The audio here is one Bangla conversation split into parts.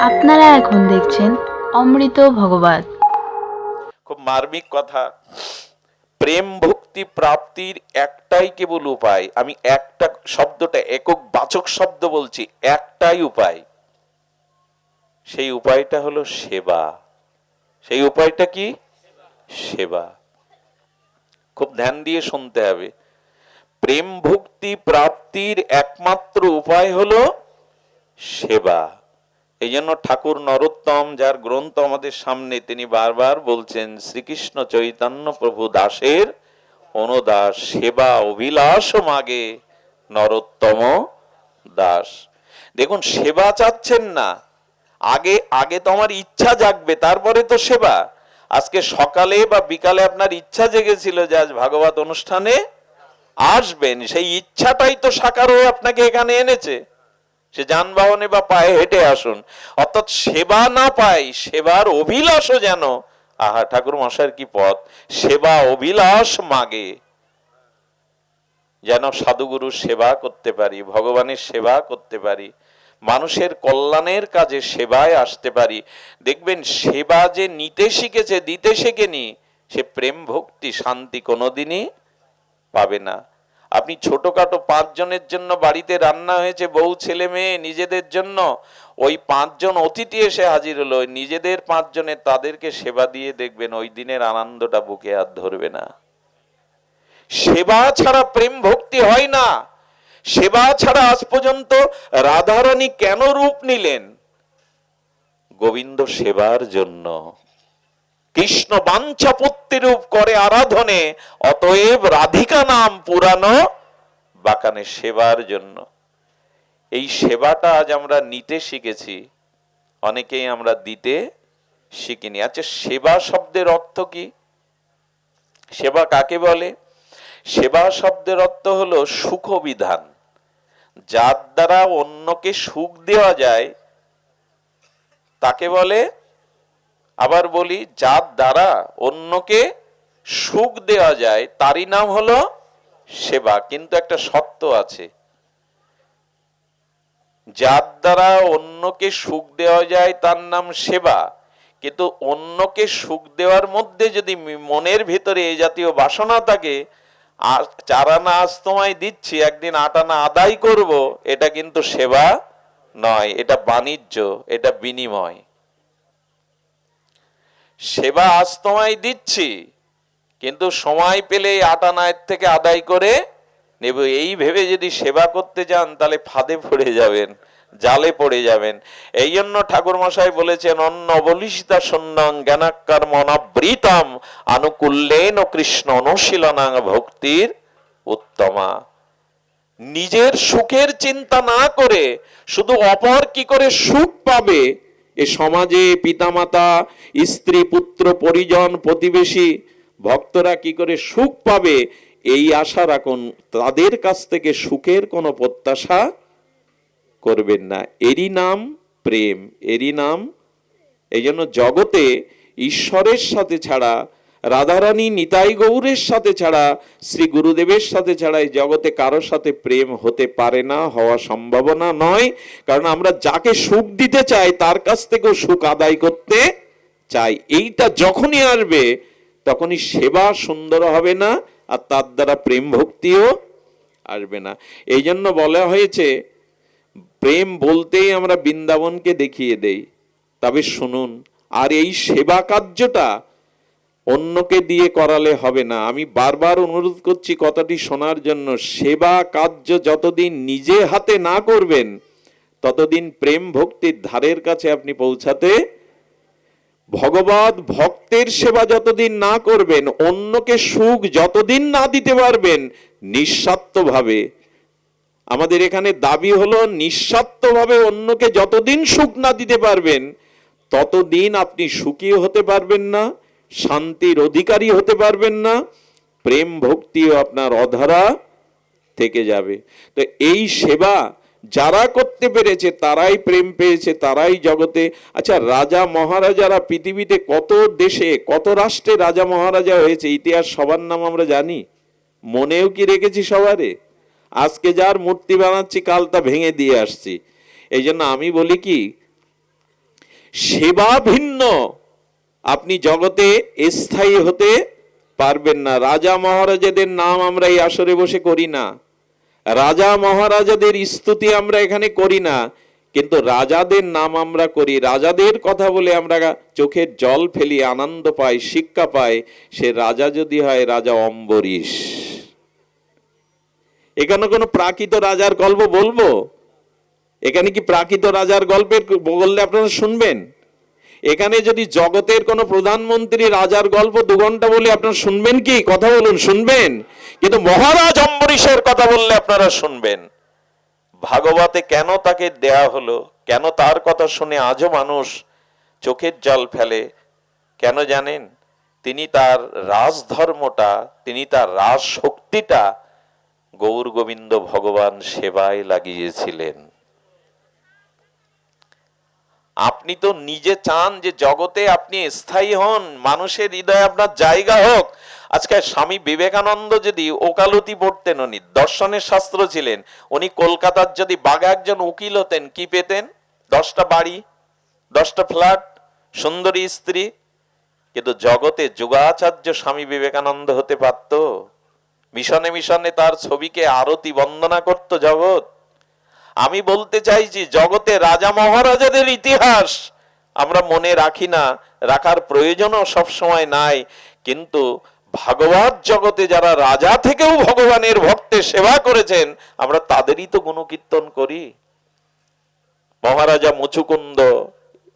আপনারা এখন দেখছেন অমৃত ভগবত খুব মার্মিক কথা। প্রেম ভক্তি প্রাপ্তির একটাই কেবল উপায়। আমি একটা শব্দটা, একক বাচক শব্দ বলছি, একটাই উপায়। সেই উপায়টা হলো সেবা। সেই উপায়টা কি? সেবা। খুব ধ্যান দিয়ে শুনতে হবে। প্রেম ভক্তি প্রাপ্তির একমাত্র উপায় হলো সেবা। এই জন্য ঠাকুর নরোত্তম, যার গ্রন্থ আমাদের সামনে, তিনি বারবার বলছেন, শ্রীকৃষ্ণ চৈতন্য প্রভু দাসের অনুদাস, সেবা অভিলাষ মাগে নরোত্তম দাস। দেখুন, সেবা চাচ্ছেন না। আগে আগে তো আমার ইচ্ছা জাগবে, তারপরে তো সেবা। আজকে সকালে বা বিকালে আপনার ইচ্ছা জেগেছিল যে আজ ভাগবত অনুষ্ঠানে আসবেন, সেই ইচ্ছাটাই তো সাকার হয়ে আপনাকে এখানে এনেছে। সে যানবাহনে বা পায়ে হেঁটে আসুন। অর্থাৎ সেবা না পাই, সেবার অভিলাষও যেন, আহা, ঠাকুর মশাইয়ের কি পথ? সেবা অভিলাষ মাগে। যেন সাধুগুরুর সেবা করতে পারি, ভগবানের সেবা করতে পারি, মানুষের কল্যাণের কাজে সেবায় আসতে পারি। দেখবেন সেবা যে নিতে শিখেছে, দিতে শেখেনি, সে প্রেম ভক্তি, শান্তি কোনোদিনই পাবে না। আপনি ছোটখাটো পাঁচজনের জন্য বাড়িতে রান্না হয়েছে, বউ, ছেলে, মেয়ে, নিজেদের জন্য। ওই পাঁচজন অতিথি এসে হাজির হলো। নিজেদের পাঁচজনের তাদেরকে সেবা দিয়ে দেখবেন ওই দিনের আনন্দটা বুকে আর ধরবে না। সেবা ছাড়া প্রেম ভক্তি হয় না। সেবা ছাড়া আজ পর্যন্ত রাধারানী কেন রূপ নিলেন? গোবিন্দ সেবার জন্য। কৃষ্ণ বাঞ্ছাপত্তি রূপ করে আরাধনে, অতএব রাধিকা নাম পুরানো বাকানে সেবার জন্য। এই সেবাটা আজ আমরা নিতে শিখেছি, অনেকেই আমরা দিতে শিখিনি। আচ্ছা সেবা শব্দের অর্থ কি? সেবা কাকে বলে? সেবা শব্দের অর্থ হলো সুখ বিধান যার দ্বারা অন্যকে সুখ দেওয়া যায়, তাকে বলে আবার বলি, যার দ্বারা অন্যকে সুখ দেওয়া যায়, তারই নাম হলো সেবা। কিন্তু একটা শর্ত আছে। যার দ্বারা অন্যকে সুখ দেওয়া যায়, তার নাম সেবা। কিন্তু অন্যকে সুখ দেওয়ার মধ্যে যদি মনের ভিতরে এই জাতীয় বাসনা থাকে চারানা আজ তোমায় দিচ্ছি, একদিন আটানা আদায় করব, এটা কিন্তু সেবা নয়, এটা বাণিজ্য, এটা বিনিময়। সেবা আজ তোমায় দিচ্ছি, কিন্তু সময় পেলে আটা নায়ের থেকে আদায় করে নেব। এই ভেবে যদি সেবা করতে যান, তাহলে ফাঁদে পড়ে যাবেন, জালে পড়ে যাবেন। এই জন্য ঠাকুর মশাই বলেছেন অন্য বলিষ্ঠা সন্ন্যং জ্ঞানাক্কার মনাবৃতম আনুকূল্যেন কৃষ্ণ অনুশীলনাং ভক্তির উত্তমা। নিজের সুখের চিন্তা না করে শুধু অপর কি করে সুখ পাবে এ সমাজে পিতামাতা, স্ত্রী, পুত্র, পরিজন, প্রতিবেশী, ভক্তরা কি করে সুখ পাবে? এই আশা রাখুন, তাদের কাছ থেকে সুখের কোনো প্রত্যাশা করবেন না। এরই নাম প্রেম, এরই নাম, এই জন্য জগতে ঈশ্বরের সাথে ছাড়া রাধারানী নিতাই গৌরের সাথে ছাড়া, শ্রী গুরুদেবের সাথে ছাড়া এই জগতে কারোর সাথে প্রেম হতে পারে না, হওয়া সম্ভাবনা নয়। কারণ আমরা যাকে সুখ দিতে চাই, তার কাছ থেকেও সুখ আদায় করতে চাই। এইটা যখনই আসবে, তখনই সেবা সুন্দর হবে না, আর তার দ্বারা প্রেম ভক্তিও আসবে না। এই জন্য বলা হয়েছে, প্রেম বলতেই আমরা বৃন্দাবনকে দেখিয়ে দেই। তবে শুনুন, আর এই সেবা কার্যটা অন্যকে দিয়ে করালে হবে না। আমি বারবার অনুরোধ করছি কথাটি শোনার জন্য, সেবা কার্য যতদিন নিজে হাতে না করবেন, ততদিন প্রেম ভক্তির ধারের কাছে আপনি পৌঁছাতে, ভগবত ভক্তের সেবা যতদিন না করবেন, অন্যকে সুখ যতদিন না দিতে পারবেন, নিঃস্বার্থভাবে। আমাদের এখানে দাবি হলো, নিঃস্বার্থভাবে অন্যকে যতদিন সুখ না দিতে পারবেন, ততদিন আপনি সুখী হতে পারবেন না। শান্তির অধিকারী হতে পারবেন না, প্রেম ভক্তিও আপনার অধারা থেকে যাবে। তো এই সেবা যারা করতে পেরেছে, তারাই প্রেম পেয়েছে, তারাই জগতে। আচ্ছা রাজা মহারাজারা পৃথিবীতে কত দেশে, কত রাষ্ট্রে রাজা মহারাজা হয়েছে? ইতিহাস সবার নাম আমরা জানি। মনেও কি রেখেছি সবারে? আজকে যার মূর্তি বানাচ্ছি, কাল তা ভেঙে দিয়ে আসছি। এই জন্য আমি বলি কি, সেবা ভিন্ন। আপনি জগতে স্থায়ী হতে পারবেন না। রাজা মহারাজাদের নাম আমরা এই আসরে বসে করি না। রাজা মহারাজাদের স্তুতি আমরা এখানে করি না। কিন্তু রাজাদের নাম আমরা করি। রাজাদের কথা বলে আমরা চোখের জল ফেলি আনন্দ পাই, শিক্ষা পাই। সে রাজা যদি হয়, রাজা অম্বরীশ। এখানে কোনো প্রাকৃত রাজার গল্প বলব? এখানে কি প্রাকৃত রাজার গল্পের বললে আপনারা শুনবেন? এখানে যদি জগতের কোনো প্রধানমন্ত্রী রাজার গল্প দু ঘণ্টা বলে, আপনারা শুনবেন কি? কথা বলুন, শুনবেন? কিন্তু মহারাজ অম্বরীশের কথা বললে আপনারা শুনবেন। ভাগবতে কেন তাকে দেয়া হলো? কেন তার কথা শুনে আজও মানুষ চোখের জল ফেলে? কেন জানেন? তিনি তার রাজধর্মটা, তিনি তার রাজ শক্তিটা গৌর গোবিন্দ ভগবান সেবায় লাগিয়েছিলেন। আপনি তো নিজে চান যে জগতে আপনি স্থায়ী হন, মানুষের হৃদয়ে আপনার জায়গা হোক। আজকে স্বামী বিবেকানন্দ যদি ওকালতি পড়তেন উনি, দর্শনের শাস্ত্র ছিলেন, উনি কলকাতার যদি বাঘা একজন উকিল হতেন, কি পেতেন? দশটা বাড়ি, দশটা ফ্ল্যাট, সুন্দরী স্ত্রী। কিন্তু জগতে যোগাচার্য স্বামী বিবেকানন্দ হতে পারত। মিশনে মিশনে তার ছবিকে আরতি বন্দনা করত জগৎ। আমি বলতে চাইছি জগতে রাজা মহারাজাদের ইতিহাস আমরা মনে রাখি না, রাখার প্রয়োজনও সবসময় নাই। কিন্তু ভাগবত জগতে যারা রাজা থেকেও ভগবানের ভক্তের সেবা করেছেন, আমরা তাদেরই তো গুণকীর্তন করি। মহারাজা মুচুকুন্দ,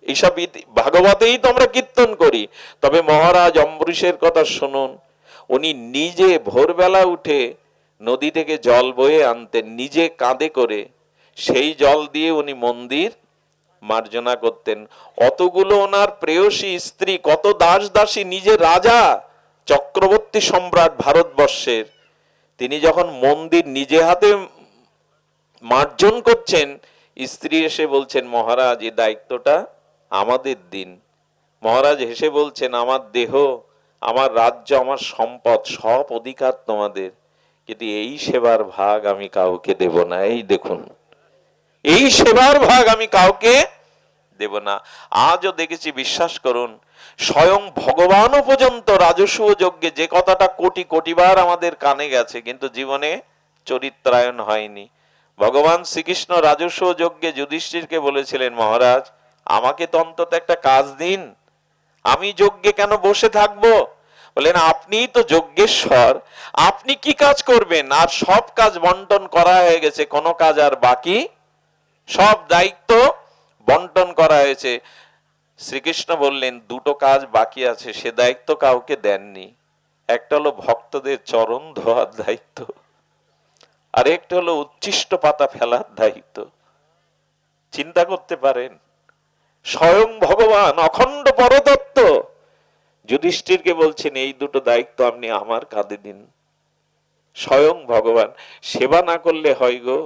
এইসব ভাগবতেই তো আমরা কীর্তন করি। তবে মহারাজ অম্বরীশের কথা শুনুন। উনি নিজে ভোরবেলা উঠে নদী থেকে জল বয়ে আনতেন, নিজে কাঁধে করে। সেই জল দিয়ে উনি মন্দির মার্জনা করতেন। অতগুলো ওনার প্রেয়সী স্ত্রী, কত দাস দাসী নিজে রাজা, চক্রবর্তী সম্রাট ভারতবর্ষের। তিনি যখন মন্দির নিজে হাতে মার্জন করছেন, স্ত্রী এসে বলছেন, মহারাজ এই দায়িত্বটা আমাদের দিন। মহারাজ হেসে বলছেন, আমার দেহ, আমার রাজ্য, আমার সম্পদ সব অধিকার তোমাদের। কিন্তু এই সেবার ভাগ আমি কাউকে দেব না। এই দেখুন। এই সেবার ভাগ আমি কাউকে দেব না। আজও দেখেছি, বিশ্বাস করুন, স্বয়ং ভগবানও পর্যন্ত রাজস্ব যজ্ঞে যে কথাটা কোটি কোটিবার আমাদের কানে গেছে, কিন্তু জীবনে চরিত্রায়ন হয়নি। ভগবান শ্রীকৃষ্ণ রাজস্ব যজ্ঞে যুধিষ্ঠিরকে বলেছিলেন, মহারাজ, আমাকে তো অন্তত একটা কাজ দিন। আমি যজ্ঞে কেন বসে থাকব? বলেন, আপনিই তো যজ্ঞেশ্বর, আপনি কি কাজ করবেন? আর সব কাজ বন্টন করা হয়ে গেছে, কোনো কাজ আর বাকি সব দায়িত্ব বন্টন করা হয়েছে। শ্রীকৃষ্ণ বললেন, দুটো কাজ বাকি আছে, সে দায়িত্ব কাউকে দেননি। একটা হলো ভক্তদের চরণ ধোয়ার দায়িত্ব, আর একটা হলো উচ্ছিষ্ট পাতা ফেলার দায়িত্ব। চিন্তা করতে পারেন, স্বয়ং ভগবান অখণ্ড পরতত্ত্ব। যুধিষ্ঠিরকে বলছেন, এই দুটো দায়িত্ব আপনি আমার কাঁধে দিন। স্বয়ং ভগবান, সেবা না করলে হয় গো।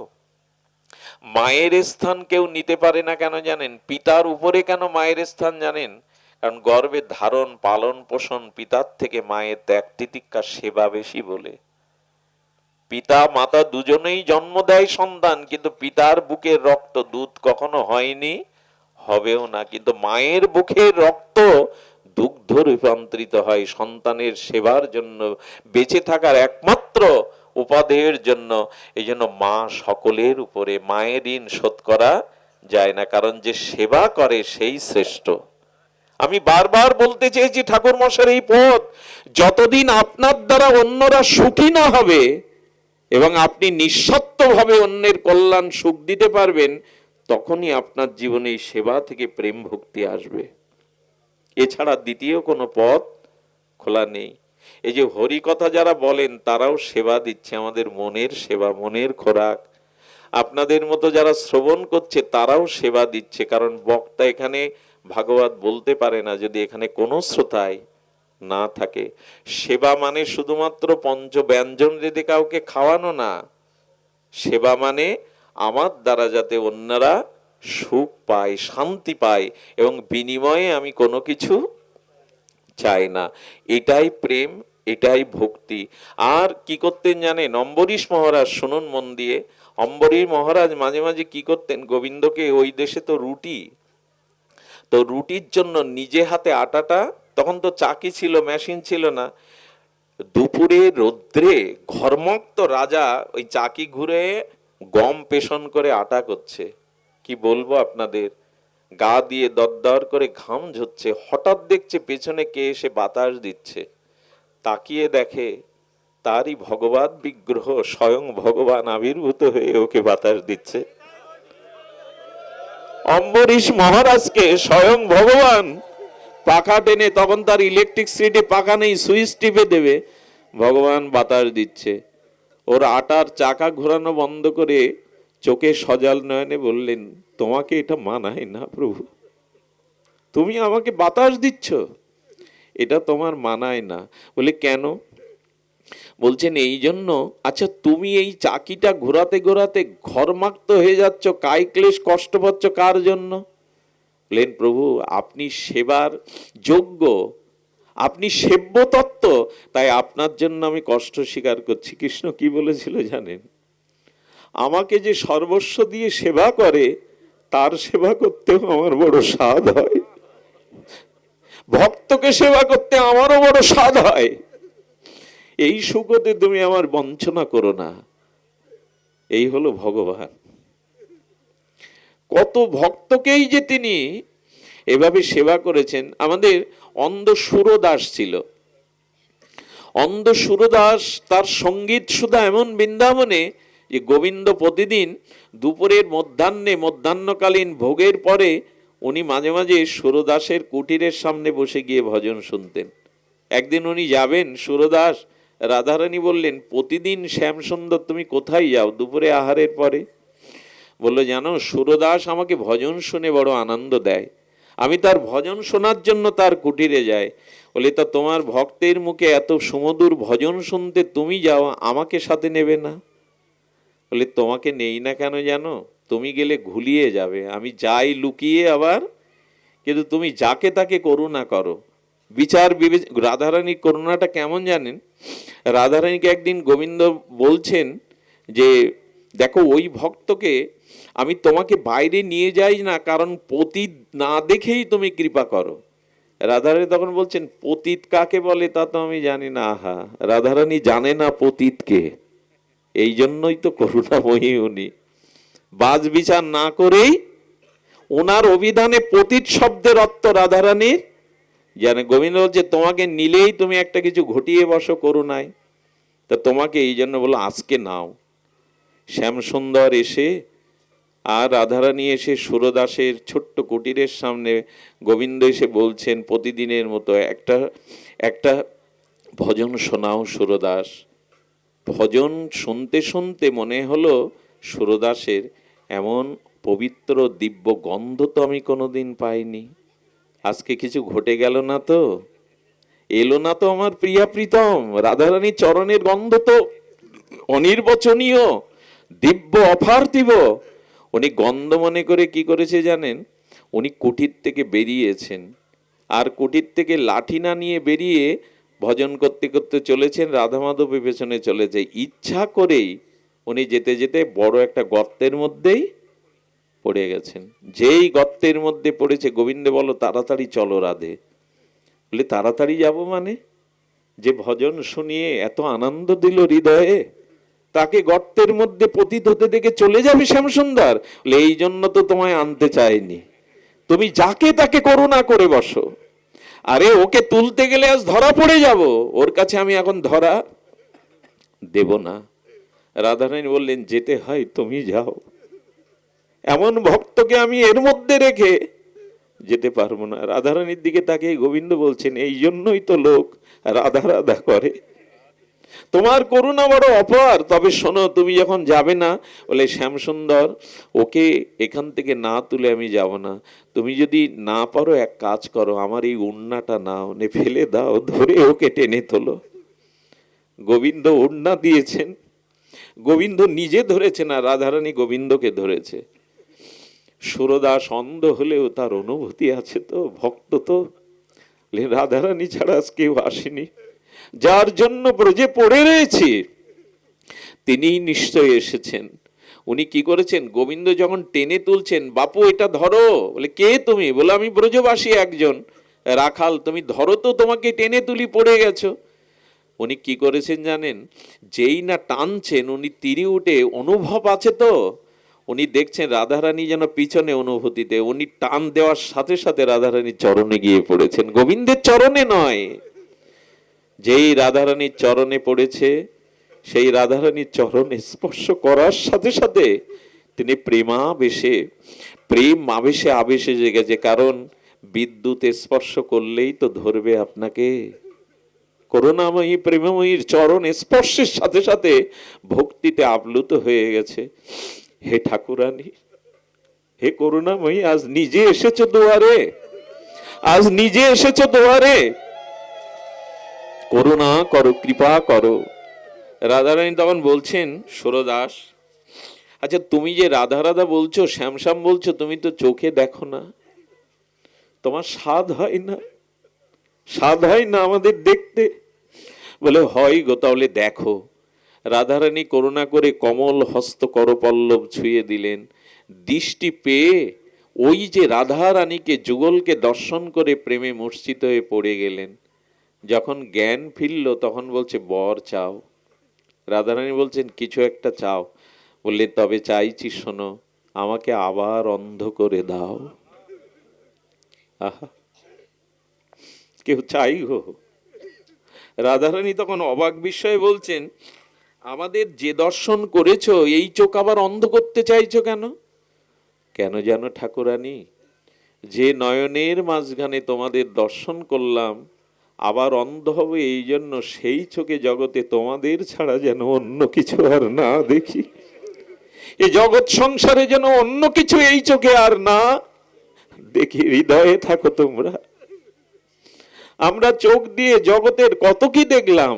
মায়ের স্থান কেউ নিতে পারে না কেন জানেন? পিতার উপরে কেন মায়ের স্থান জানেন? কারণ গর্ভে ধারণ, পালন, পোষণ, পিতার থেকে মায়ের ত্যাগ, তিতিক্ষা, সেবা বেশি বলে। পিতা, মাতা দুজনেই জন্ম দেয় সন্তান, কিন্তু পিতার বুকের রক্ত দুধ কখনো হয়নি, হবেও না। কিন্তু মায়ের বুকের রক্ত দুগ্ধ রূপান্তরিত হয় সন্তানের সেবার জন্য। বেঁচে থাকার একমাত্র উপাদেয়ের জন্য এই জন্য মা সকলের উপরে মায়ের ঋণ শোধ করা যায় না, কারণ যে সেবা করে সেই শ্রেষ্ঠ। আমি বারবার বলতে চেয়েছি ঠাকুর মশার এই পথ যতদিন আপনার দ্বারা অন্যরা সুখী না হবে এবং আপনি নিঃস্বার্থভাবে অন্যের কল্যাণ সুখ দিতে পারবেন, তখনই আপনার জীবনে এই সেবা থেকে প্রেম ভক্তি আসবে। এছাড়া দ্বিতীয় কোনো পথ খোলা নেই। এই যে হরি কথা যারা বলেন, তারাও সেবা দিচ্ছে আমাদের মনের সেবা, মনের খোরাক। আপনাদের মতো যারা শ্রবণ করছে, তারাও সেবা দিচ্ছে, কারণ বক্তা এখানে ভাগবত বলতে পারে না, যদি এখানে কোনো শ্রোতায় না থাকে। সেবা মানে শুধুমাত্র পঞ্চ ব্যঞ্জন যদি কাউকে খাওয়ানো না, সেবা মানে আমার দ্বারা যাতে অন্যরা সুখ পায়, শান্তি পায়, এবং বিনিময়ে আমি কোনো কিছু চাই না। এটাই প্রেম এটাই ভক্তি। আর কি করতেন জানেন? অম্বরীশ মহারাজ, শুনুন মন দিয়ে। অম্বরীশ মহারাজ মাঝে মাঝে কি করতেন? গোবিন্দকে ওই দেশে তো রুটি। তো রুটির জন্য নিজে হাতে আটাটা, তখন তো চাকি ছিল, মেশিন ছিল না। দুপুরে, রৌদ্রে ঘর্মক্ত রাজা ওই চাকি ঘুরে গম পেশন করে আটা করছে। কি বলব আপনাদের? গা দিয়ে দরদর করে ঘাম ঝরছে। হঠাৎ দেখছে পেছনে কে এসে বাতাস দিচ্ছে। তাকিয়ে দেখে তারই ভগবান বিগ্রহ স্বয়ং ভগবান আবির্ভূত হয়ে ওকে বাতাস দিচ্ছে। অম্বরীশ মহারাজকে স্বয়ং ভগবান পাখা টেনে তখন তার ইলেকট্রিক সিটে পাখা নেই, সুইচ টিপে দেবে। ভগবান বাতাস দিচ্ছে। ওর আটার চাকা ঘোরানো বন্ধ করে চোখে সজাল নয়নে বললেন, তোমাকে এটা মানায় না প্রভু। তুমি আমাকে বাতাস দিচ্ছ? এটা তোমার মানায় না। বলে, কেন? বলছেন, এই জন্য আচ্ছা তুমি এই চাকিটা ঘোরাতে ঘোরাতে ঘরমাক্ত হয়ে যাচ্ছ কায় ক্লেশ কষ্ট পাচ্ছ কার জন্য? বললেন প্রভু, আপনি সেবার যোগ্য, আপনি সেব্য তত্ত্ব তাই আপনার জন্য আমি কষ্ট স্বীকার করছি। কৃষ্ণ কি বলেছিল জানেন? আমাকে যে সর্বস্ব দিয়ে সেবা করে, তার সেবা করতেও আমার বড় স্বাদ হয়। ভক্তকে সেবা করতে আমারও বড় স্বাদ হয়। এই সুখতে তুমি আমার বঞ্চনা করো না। এই হলো ভগবান। কত ভক্তকেই যে তিনি এভাবে সেবা করেছেন, আমাদের অন্ধ সুরদাস ছিল। অন্ধ সুরদাস তার সংগীত সুধা এমন বৃন্দাবনে যে গোবিন্দ প্রতিদিন দুপুরের মধ্যাহ্নে, মধ্যাহ্নকালীন ভোগের পরে উনি মাঝে মাঝে সুরদাসের কুটিরের সামনে বসে গিয়ে ভজন শুনতেন। একদিন উনি যাবেন, সুরদাস রাধারানী বললেন, প্রতিদিন শ্যামসুন্দর, তুমি কোথায় যাও দুপুরে আহারের পরে? বলল, জানো, সুরদাস আমাকে ভজন শুনে বড় আনন্দ দেয়। আমি তার ভজন শোনার জন্য তার কুটিরে যাই। বলে, তা তোমার ভক্তের মুখে এত সুমধুর ভজন শুনতে তুমি যাও, আমাকে সাথে নেবে না? বলে, তোমাকে নেই না কেন জানো? তুমি গেলে ঘুলিয়ে যাবে। আমি যাই লুকিয়ে আবার, কিন্তু তুমি যাকে তাকে করুণা করো। বিচার বিবেচ রাধারানীর করুণাটা কেমন জানেন? রাধারানীকে একদিন গোবিন্দ বলছেন যে, দেখো, ওই ভক্তকে আমি তোমাকে বাইরে নিয়ে যাই না, কারণ পতীত না দেখেই তুমি কৃপা করো। রাধারানী তখন বলছেন, পতীত কাকে বলে তা তো আমি জানি না। আহা, রাধারানী জানে না পতীতকে। এই জন্যই তো করুণাময়ী উনি। বাজ বিচার না করেই ওনার অভিধানে পতীত শব্দের অর্থ রাধারানীর। জানে গোবিন্দ বলছে তোমাকে নিলেই তুমি একটা কিছু ঘটিয়ে বসো করুণায়। তা তোমাকে এই জন্য বলো আজকে নাও। শ্যামসুন্দর এসে আর রাধারানী এসে সুরদাসের ছোট্ট কুটিরের সামনে গোবিন্দ এসে বলছেন, প্রতিদিনের মতো একটা একটা ভজন শোনাও সুরদাস। ভজন শুনতে শুনতে মনে হলো সুরদাসের এমন পবিত্র দিব্য গন্ধ তো আমি কোনোদিন পাইনি। আজকে কিছু ঘটে গেল না তো? এলো না তো আমার প্রিয়া প্রীতম রাধারানী চরণের গন্ধ তো অনির্বচনীয়, দিব্য অপার্থিব। উনি গন্ধ মনে করে কি করেছে জানেন? উনি কুটির থেকে বেরিয়েছেন। আর কুটির থেকে লাঠি না নিয়ে বেরিয়ে ভজন করতে করতে চলেছেন রাধা মাধবের পেছনে চলেছে। ইচ্ছা করেই উনি যেতে যেতে বড় একটা গর্তের মধ্যেই পড়ে গেছেন। যেই গর্তের মধ্যে পড়েছে, গোবিন্দ বলো, তাড়াতাড়ি চলো রাধে। বলে, তাড়াতাড়ি যাব মানে? যে ভজন শুনিয়ে এত আনন্দ দিল হৃদয়ে, তাকে গর্তের মধ্যে পতিত হতে দেখে চলে যাবে শ্যামসুন্দর। বলে, এই জন্য তো তোমায় আনতে চায়নি তুমি যাকে তাকে করুণা করে বসো। আরে, ওকে তুলতে গেলে আজ ধরা পড়ে যাব। ওর কাছে আমি এখন ধরা দেব না। রাধারানী বললেন, যেতে হয় তুমি যাও। এমন ভক্তকে আমি এর মধ্যে রেখে যেতে পারব না। রাধারানীর দিকে তাকে গোবিন্দ বলছেন, এই জন্যই তো লোক রাধা রাধা করে। তোমার করুণা বড় অপার। তবে শোনো, তুমি যখন যাবে না, বলে শ্যামসুন্দর, ওকে এখান থেকে না তুলে আমি যাব না। তুমি যদি না পারো, এক কাজ করো, আমার এই উন্নাটা নাও, নে, ফেলে দাও, ধরে ওকে টেনে তোলো। গোবিন্দ উন্না দিয়েছেন। গোবিন্দ নিজে ধরেছে না, রাধারানী গোবিন্দকে ধরেছে। সুরদাস অন্ধ হলেও তার অনুভূতি আছে তো, ভক্ত তো। রাধারানী ছাড়া আজ কেউ আসেনি। যার জন্য ব্রজে পড়ে রয়েছে, তিনি নিশ্চয় এসেছেন। উনি কি করেছেন? গোবিন্দ যখন টেনে তুলছেন, বাপু, এটা ধরো। বলে, কে তুমি? বলে, আমি ব্রজবাসী একজন। রাখাল, তুমি ধরো তো, তোমাকে টেনে তুলি পড়ে গেছো। উনি কি করেছেন জানেন? যেই না টানছেন, উনি তীরে উঠে অনুভব আছে তো। উনি দেখছেন রাধারানী যেন পিছনে অনুভূতিতে, উনি টান দেওয়ার সাথে সাথে রাধারানীর চরণে গিয়ে পড়েছেন। গোবিন্দের চরণে নয়। যেই রাধারানীর চরণে পড়েছে, সেই রাধারানীর চরণে স্পর্শ করার সাথে সাথে তিনি প্রেমাবেশে প্রেম আবেশে আবেশে জেগেছে। কারণ বিদ্যুৎ স্পর্শ করলেই তো ধরবে আপনাকে। করুণাময়ী, প্রেমময়ীর চরণ স্পর্শের সাথে সাথে ভক্তিতে আপ্লুত হয়ে গেছে। হে ঠাকুরানী, হে করুণাময়ী, আজ নিজে এসেছ দুয়ারে? আজ নিজে এসেছ দুয়ারে? করুণা করো, কৃপা করো। রাধারানী তখন বলছেন সুরদাস আচ্ছা তুমি যে রাধা রাধা বলছো শ্যাম শ্যাম বলছো, তুমি তো চোখে দেখো না। তোমার স্বাদ হয় না। স্বাদ হয় না আমাদের দেখতে। বলে, হয় গো, তাহলে দেখো। রাধারানী করুণা করে কমল হস্ত করপল্লব ছুঁয়ে দিলেন। দৃষ্টি পেয়ে ওই যে রাধারানীকে যুগলকে দর্শন করে প্রেমে মূর্ছিত হয়ে পড়ে গেলেন। যখন জ্ঞান ফিরল, তখন বলছে, বর চাও। রাধারানী বলছেন, কিছু একটা চাও। বললে, তবে চাইছি, শোনো, আমাকে আবার অন্ধ করে দাও। আহা! কেউ চাই গো। রাধারানী তখন অবাক বিস্ময়ে বলছেন, আমাদের যে দর্শন করেছ, এই চোখ আবার অন্ধ করতে চাইছো কেন? কেন যেন ঠাকুরানী, যে নয়নের মাঝখানে তোমাদের দর্শন করলাম, আবার অন্ধ হবে এই জন্য সেই চোখে জগতে তোমাদের ছাড়া যেন অন্য কিছু আর না দেখি। এই জগৎ সংসারে যেন অন্য কিছু এই চোখে আর না দেখি। হৃদয়ে থাকো তোমরা। আমরা চোখ দিয়ে জগতের কত কি দেখলাম?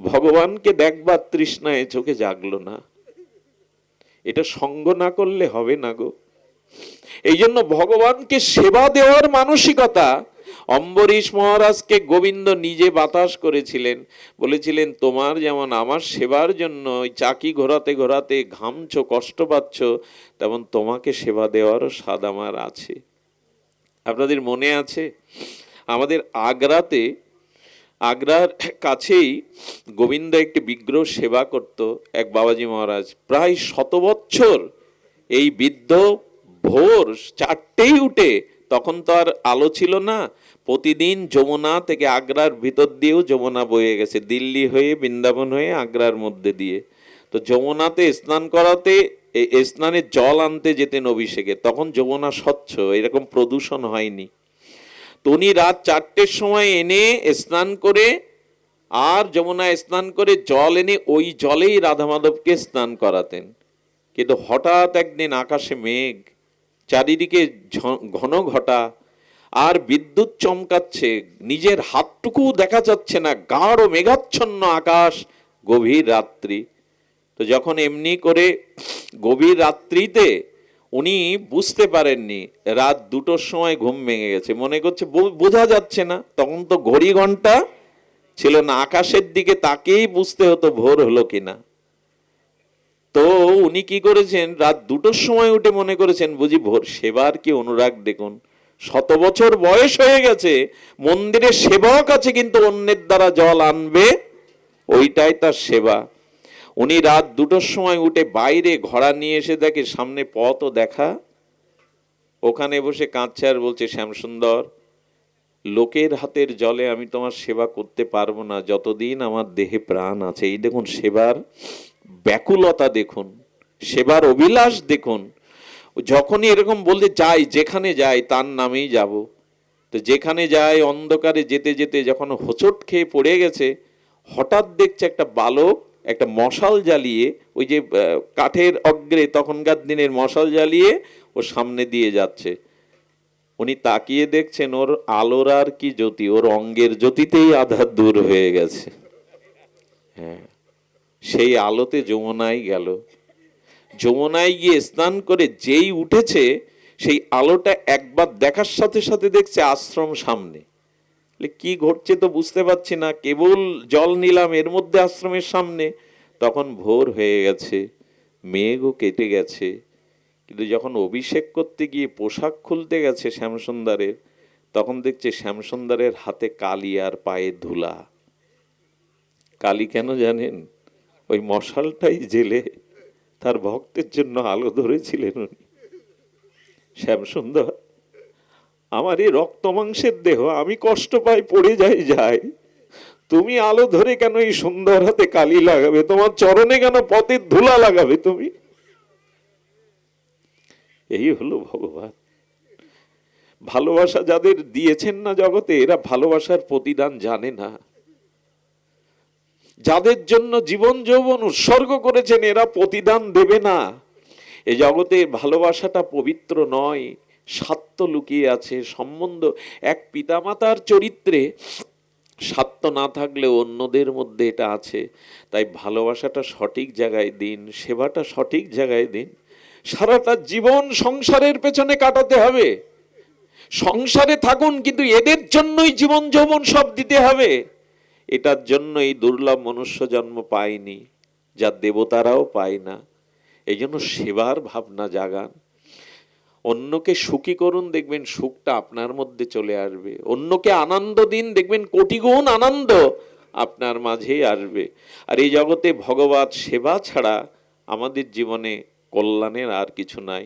ভগবানকে দেখবার তৃষ্ণায় চোখে জাগলো না। এটা সঙ্গ না করলে হবে না গো। এই জন্য ভগবানকে সেবা দেওয়ার মানসিকতা অম্বরীশ মহারাজকে গোবিন্দ নিজে বাতাস করেছিলেন। বলেছিলেন, তোমার যেমন আমার সেবার জন্য ওই চাকি ঘোরাতে ঘোরাতে ঘামছো, কষ্ট পাচ্ছ, তেমন তোমাকে সেবা দেওয়ারও স্বাদ আমার আছে। আপনাদের মনে আছে? আমাদের আগ্রাতে, আগ্রার কাছেই গোবিন্দ একটি বিগ্রহ সেবা করত এক বাবাজি মহারাজ। প্রায় শত বৎসর এই বৃদ্ধ ভোর চারটেই উঠে, তখন তো আর আলো ছিল না, প্রতিদিন যমুনা থেকে আগ্রার ভিতর দিয়েও যমুনা বয়ে গেছে, দিল্লি হয়ে, বৃন্দাবন হয়ে আগ্রার মধ্যে দিয়ে। তো যমুনাতে স্নান করাতে স্নানের জল আনতে যেতেন অভিষেকে, তখন যমুনা স্বচ্ছ, এরকম প্রদূষণ হয়নি। তো উনি রাত চারটের সময় এনে স্নান করে, আর যমুনায় স্নান করে জল এনে ওই জলেই রাধা মাধবকে স্নান করাতেন। কিন্তু হঠাৎ একদিন আকাশে মেঘ, চারিদিকে ঘন ঘটা, আর বিদ্যুৎ চমকাচ্ছে, নিজের হাতটুকু দেখা যাচ্ছে না, গাঢ় মেঘাচ্ছন্ন আকাশ, গভীর রাত্রি। তো যখন এমনি করে গভীর রাত্রিতে উনি বুঝতে পারেননি, রাত দুটোর সময় ঘুম ভেঙে গেছে। মনে করছে বোঝা যাচ্ছে না। তখন তো ঘড়ি ঘণ্টা ছিল না। আকাশের দিকে তাকেই বুঝতে হতো ভোর হলো কিনা। তো উনি কি করেছেন? রাত দুটোর সময় উঠে মনে করেছেন, বুঝি ভোর। সেবার কি অনুরাগ দেখুন? শত বছর বয়স হয়ে গেছে। মন্দিরে সেবক আছে, কিন্তু অন্যের দ্বারা জল আনবে, ওইটাই তার সেবা। উনি রাত দুটোর সময় উঠে বাইরে ঘোড়া নিয়ে এসে দেখে সামনে পথও দেখা। ওখানে বসে কাঁদছে আর বলছে, শ্যামসুন্দর, লোকের হাতের জলে আমি তোমার সেবা করতে পারব না। যতদিন আমার দেহে প্রাণ আছে, এই দেখুন সেবার ব্যাকুলতা দেখুন, সেবার অভিলাষ দেখুন। যখনই এরকম বলতে যাই, যেখানে যাই, তার নামেই যাব। তো যেখানে যায় অন্ধকারে যেতে যেতে যখন হোঁচট খেয়ে পড়ে গেছে, হঠাৎ দেখছে একটা বালক একটা মশাল জ্বালিয়ে, ওই যে কাঠের অগ্রে তখনকার দিনের মশাল জ্বালিয়ে ও সামনে দিয়ে যাচ্ছে। উনি তাকিয়ে দেখছেন ওর আলোর আর কি জ্যোতি, ওর অঙ্গের জ্যোতিতেই আধার দূর হয়ে গেছে। হ্যাঁ সেই আলোতে যমুনায় গেল। যমুনায় গিয়ে স্নান করে যেই উঠেছে, সেই আলোটা একবার দেখার সাথে সাথে দেখছে আশ্রম সামনে। কি ঘটছে তো বুঝতে পারছি না। কেবল জল নিলাম এর মধ্যে আশ্রমের সামনে। তখন ভোর হয়ে গেছে, মেঘও কেটে গেছে। কিন্তু যখন অভিষেক করতে গিয়ে পোশাক খুলতে গেছে শ্যামসুন্দরের, তখন দেখছে শ্যামসুন্দরের হাতে কালি আর পায়ে ধুলা। কালি কেন জানেন? ওই মশালটাই জেলে তার ভক্তের জন্য আলো ধরেছিলেন উনি। শ্যামসুন্দর আমার এই রক্ত মাংসের দেহ আমি কষ্ট পাই, পড়ে যাই যাই। তুমি আলো ধরে কেন এই সুন্দর হাতে কালি লাগাবে? তোমার চরণে কেন পথের ধুলা লাগাবে তুমি? এই হলো ভগবান। ভালোবাসা যাদের দিয়েছেন না জগতে, এরা ভালোবাসার প্রতিদান জানে না। যাদের জন্য জীবন যৌবন উৎসর্গ করেছেন, এরা প্রতিদান দেবে না। এ জগতে ভালোবাসাটা পবিত্র নয় স্বার্থ লুকিয়ে আছে সম্বন্ধ। এক পিতামাতার চরিত্রে স্বার্থ না থাকলে অন্যদের মধ্যে এটা আছে। তাই ভালোবাসাটা সঠিক জায়গায় দিন, সেবাটা সঠিক জায়গায় দিন। সারাটা জীবন সংসারের পেছনে কাটাতে হবে। সংসারে থাকুন, কিন্তু এদের জন্যই জীবন যৌবন সব দিতে হবে। এটার জন্য এই দুর্লভ মনুষ্য জন্ম পায়নি, যা দেবতারাও পায় না। এই জন্য সেবার ভাবনা জাগান। অন্যকে সুখী করুন, দেখবেন সুখটা আপনার মধ্যে চলে আসবে। অন্যকে আনন্দ দিন, দেখবেন কোটিগুণ আনন্দ আপনার মাঝেই আসবে। আর এই জগতে ভগবত সেবা ছাড়া আমাদের জীবনে কল্যাণের আর কিছু নাই।